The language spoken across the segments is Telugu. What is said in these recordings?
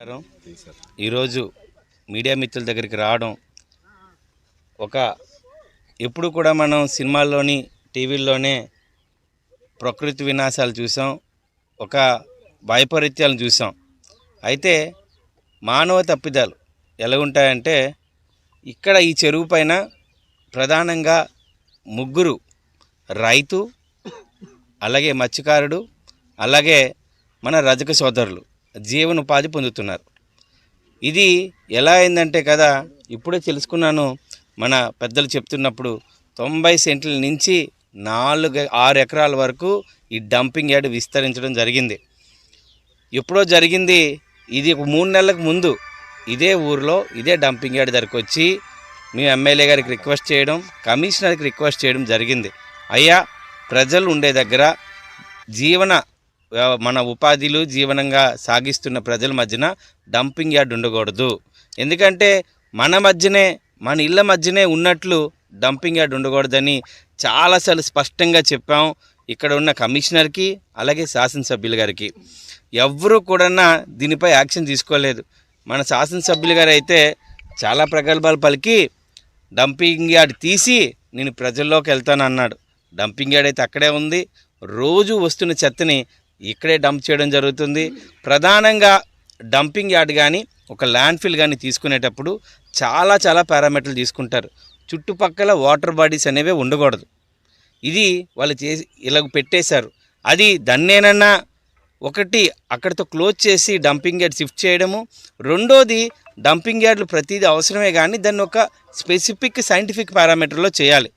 నమస్కారం. ఈరోజు మీడియా మిత్రుల దగ్గరికి రావడం ఒక ఎప్పుడు కూడా మనం సినిమాల్లోని టీవీల్లోనే ప్రకృతి వినాశాలు చూసాం ఒక వైపరీత్యాలను చూసాం. అయితే మానవ తప్పిదాలు ఎలా ఉంటాయంటే ఇక్కడ ఈ చెరువు పైన ప్రధానంగా ముగ్గురు రైతు అలాగే మత్స్యకారుడు అలాగే మన రజక సోదరులు. జీవనోపాధి పొందుతున్నారు. ఇది ఎలా అయిందంటే కదా ఇప్పుడే తెలుసుకున్నాను. మన పెద్దలు చెప్తున్నప్పుడు తొంభై సెంట్ల నుంచి నాలుగు ఆరు ఎకరాల వరకు ఈ డంపింగ్ యార్డ్ విస్తరించడం జరిగింది. ఎప్పుడో జరిగింది ఇది ఒక మూడు నెలలకు ముందు ఇదే ఊరిలో ఇదే డంపింగ్ యార్డ్ దగ్గరకు వచ్చి మేము ఎమ్మెల్యే గారికి రిక్వెస్ట్ చేయడం కమిషనర్కి రిక్వెస్ట్ చేయడం జరిగింది. అయ్యా ప్రజలు ఉండే దగ్గర జీవన మన ఉపాధిలు జీవనంగా సాగిస్తున్న ప్రజల మధ్యన డంపింగ్ యార్డ్ ఉండకూడదు. ఎందుకంటే మన మధ్యనే మన ఇళ్ళ మధ్యనే ఉన్నట్లు డంపింగ్ యార్డ్ ఉండకూడదని చాలాసార్లు స్పష్టంగా చెప్పాం ఇక్కడ ఉన్న కమిషనర్కి అలాగే శాసనసభ్యుల గారికి. ఎవరు కూడా దీనిపై యాక్షన్ తీసుకోలేదు. మన శాసనసభ్యులు గారు అయితే చాలా ప్రగల్భాలు పలికి డంపింగ్ యార్డ్ తీసి నేను ప్రజల్లోకి వెళ్తాను అన్నాడు డంపింగ్ యార్డ్ అయితే అక్కడే ఉంది. రోజు వస్తున్న చెత్తని ఇక్కడే డంప్ చేయడం జరుగుతుంది. ప్రధానంగా డంపింగ్ యార్డ్ కానీ ఒక ల్యాండ్ఫిల్ కానీ తీసుకునేటప్పుడు చాలా చాలా పారామీటర్లు తీసుకుంటారు. చుట్టుపక్కల వాటర్ బాడీస్ అనేవి ఉండకూడదు. ఇది వాళ్ళు చేసి ఇలా పెట్టేశారు. అది దన్నేనన్నా ఒకటి అక్కడితో క్లోజ్ చేసి డంపింగ్ యార్డ్ షిఫ్ట్ చేయడము. రెండోది డంపింగ్ యార్డ్లు ప్రతిదీ అవసరమే కానీ దాన్ని ఒక స్పెసిఫిక్ సైంటిఫిక్ పారామీటర్లో చేయాలి.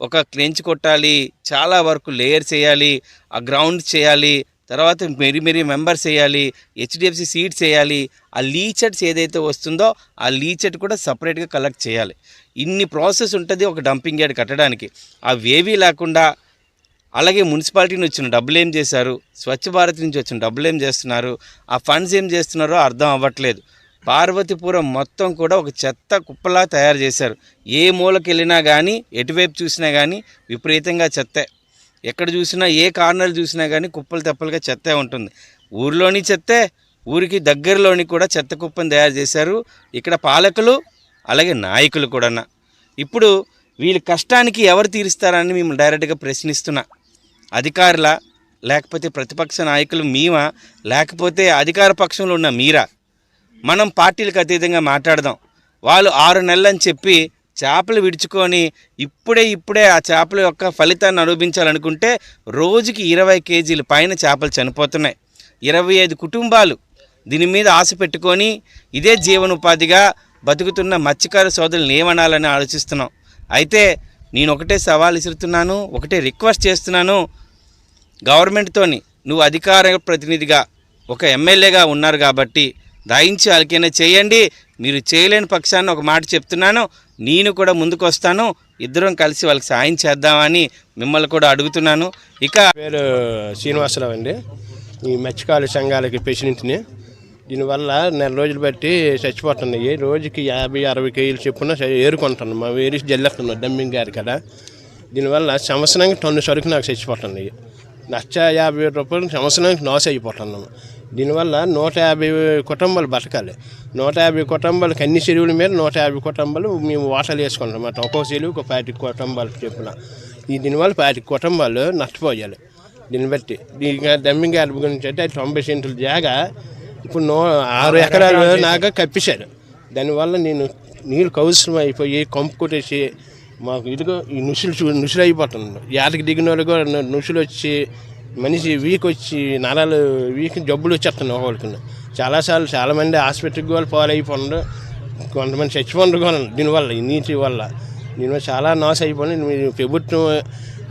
ఒక క్లెంచ్ కొట్టాలి చాలా వరకు లేయర్ చేయాలి ఆ గ్రౌండ్ చేయాలి తర్వాత మెరీ మెరీ మెంబర్స్ వేయాలి హెచ్డిఎఫ్సి సీడ్స్ వేయాలి ఆ లీచెట్స్ ఏదైతే వస్తుందో ఆ లీచెట్ కూడా సపరేట్గా కలెక్ట్ చేయాలి. ఇన్ని ప్రాసెస్ ఉంటుంది ఒక డంపింగ్ యార్డ్ కట్టడానికి. అవేవీ లేకుండా అలాగే మున్సిపాలిటీ నుంచి వచ్చిన డబ్బులు ఏం చేశారు? స్వచ్ఛ భారత్ నుంచి వచ్చిన డబ్బులు ఏం చేస్తున్నారు? ఆ ఫండ్స్ ఏం చేస్తున్నారో అర్థం అవ్వట్లేదు. పార్వతీపురం మొత్తం కూడా ఒక చెత్త కుప్పలా తయారు చేశారు. ఏ మూలకి వెళ్ళినా కానీ ఎటువైపు చూసినా కానీ విపరీతంగా చెత్తే. ఎక్కడ చూసినా ఏ కార్నర్ చూసినా కానీ కుప్పలు తెప్పలుగా చెత్తే ఉంటుంది. ఊరిలోని చెత్తే ఊరికి దగ్గరలోని కూడా చెత్త కుప్పని తయారు చేశారు. ఇక్కడ పాలకులు అలాగే నాయకులు కూడా ఇప్పుడు వీళ్ళ కష్టానికి ఎవరు తీరుస్తారని మేము డైరెక్ట్గా ప్రశ్నిస్తున్నా. అధికారుల లేకపోతే ప్రతిపక్ష నాయకులు మీమా లేకపోతే అధికార పక్షంలో ఉన్న మీరా? మనం పార్టీలకు అతీతంగా మాట్లాడదాం. వాళ్ళు ఆరు నెలలని చెప్పి చేపలు విడుచుకొని ఇప్పుడే ఇప్పుడే ఆ చేపల యొక్క ఫలితాన్ని అనుభవించాలనుకుంటే రోజుకి ఇరవై కేజీల పైన చేపలు చనిపోతున్నాయి. ఇరవై ఐదు కుటుంబాలు దీని మీద ఆశ పెట్టుకొని ఇదే జీవనోపాధిగా బతుకుతున్న మత్స్యకార సోదరులను ఏమనాలని ఆలోచిస్తున్నాం. అయితే నేను ఒకటే సవాల్ విసురుతున్నాను ఒకటే రిక్వెస్ట్ చేస్తున్నాను. గవర్నమెంట్తోని నువ్వు అధికార ప్రతినిధిగా ఒక ఎమ్మెల్యేగా ఉన్నారు కాబట్టి దయించి అలకైనా చేయండి. మీరు చేయలేని పక్షాన్ని ఒక మాట చెప్తున్నాను. నేను కూడా ముందుకు వస్తాను ఇద్దరం కలిసి వాళ్ళకి సాయం చేద్దామని మిమ్మల్ని కూడా అడుగుతున్నాను. ఇక పేరు శ్రీనివాసరావు అండి. ఈ మత్స్యకారుల సంఘాలకి ప్రెసిడెంట్ని దీనివల్ల నెల రోజులు బట్టి చచ్చిపోతున్నాయి. రోజుకి యాభై అరవై కేజీలు చెప్పున ఏరుకుంటున్నాం. మా వేరి జల్లేస్తున్నాం డంపింగ్ గారి కదా. దీనివల్ల సంవత్సరానికి టన్ను సరుకు నాకు చచ్చిపోతున్నాయి. లక్ష యాభై రూపాయలు సంవత్సరానికి నాస్ అయిపోతున్నాను దీనివల్ల నూట యాభై కుటుంబాలు బతకాలి. నూట యాభై కుటుంబాలు అన్ని చెరువుల మీద నూట యాభై కుటుంబాలు మేము వాటలు వేసుకుంటాం అన్నమాట. ఒక్కో చెరువు ఒక పాటి కుటుంబాలు చెప్పున. ఈ దీనివల్ల పాటి కుటుంబాలు నష్టపోయాలి. దీన్ని బట్టి దీనికి డంపింగ్ యార్డ్ గురించి అంటే అది తొంభై సెంట్ల జాగా ఇప్పుడు నో ఆరు ఎకరాలు నాగా కప్పిశారు. దానివల్ల నేను నీళ్ళు కౌసం అయిపోయి కంపు కొట్టేసి మాకు ఇదిగో ఈ నుసులు చూ నుసులు అయిపోతుంది యాదకి దిగిన వాళ్ళు కూడా నుసులు వచ్చి మనిషి వీక్ వచ్చి నరాలు వీక్ జబ్బులు వచ్చేస్తున్నాయి ఒకరికి చాలాసార్లు చాలామంది హాస్పిటల్కి వాళ్ళు పాలైపోయినారు. కొంతమంది చచ్చిపోయినారు కూడా దీనివల్ల ఈ నీటి వల్ల. దీనివల్ల చాలా నాశ అయిపోయింది మీరు ప్రభుత్వం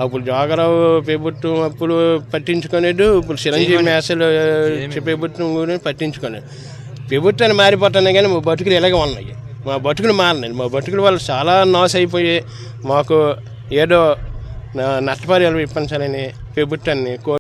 అప్పుడు జోగరావు ప్రభుత్వం అప్పుడు పట్టించుకునేది ఇప్పుడు చిరంజీవి మేసలు ప్రభుత్వం గురించి పట్టించుకునేది. ప్రభుత్వాన్ని మారిపోతున్నాయి కానీ మా బతుకులు ఇలాగే ఉన్నాయి. మా బతుకులు మారినాయి. మా బతుకుల వల్ల చాలా నాశ అయిపోయి మాకు ఏదో నా- నష్టపరిహారం ఇప్పించాలని ప్రభుత్వాన్ని కో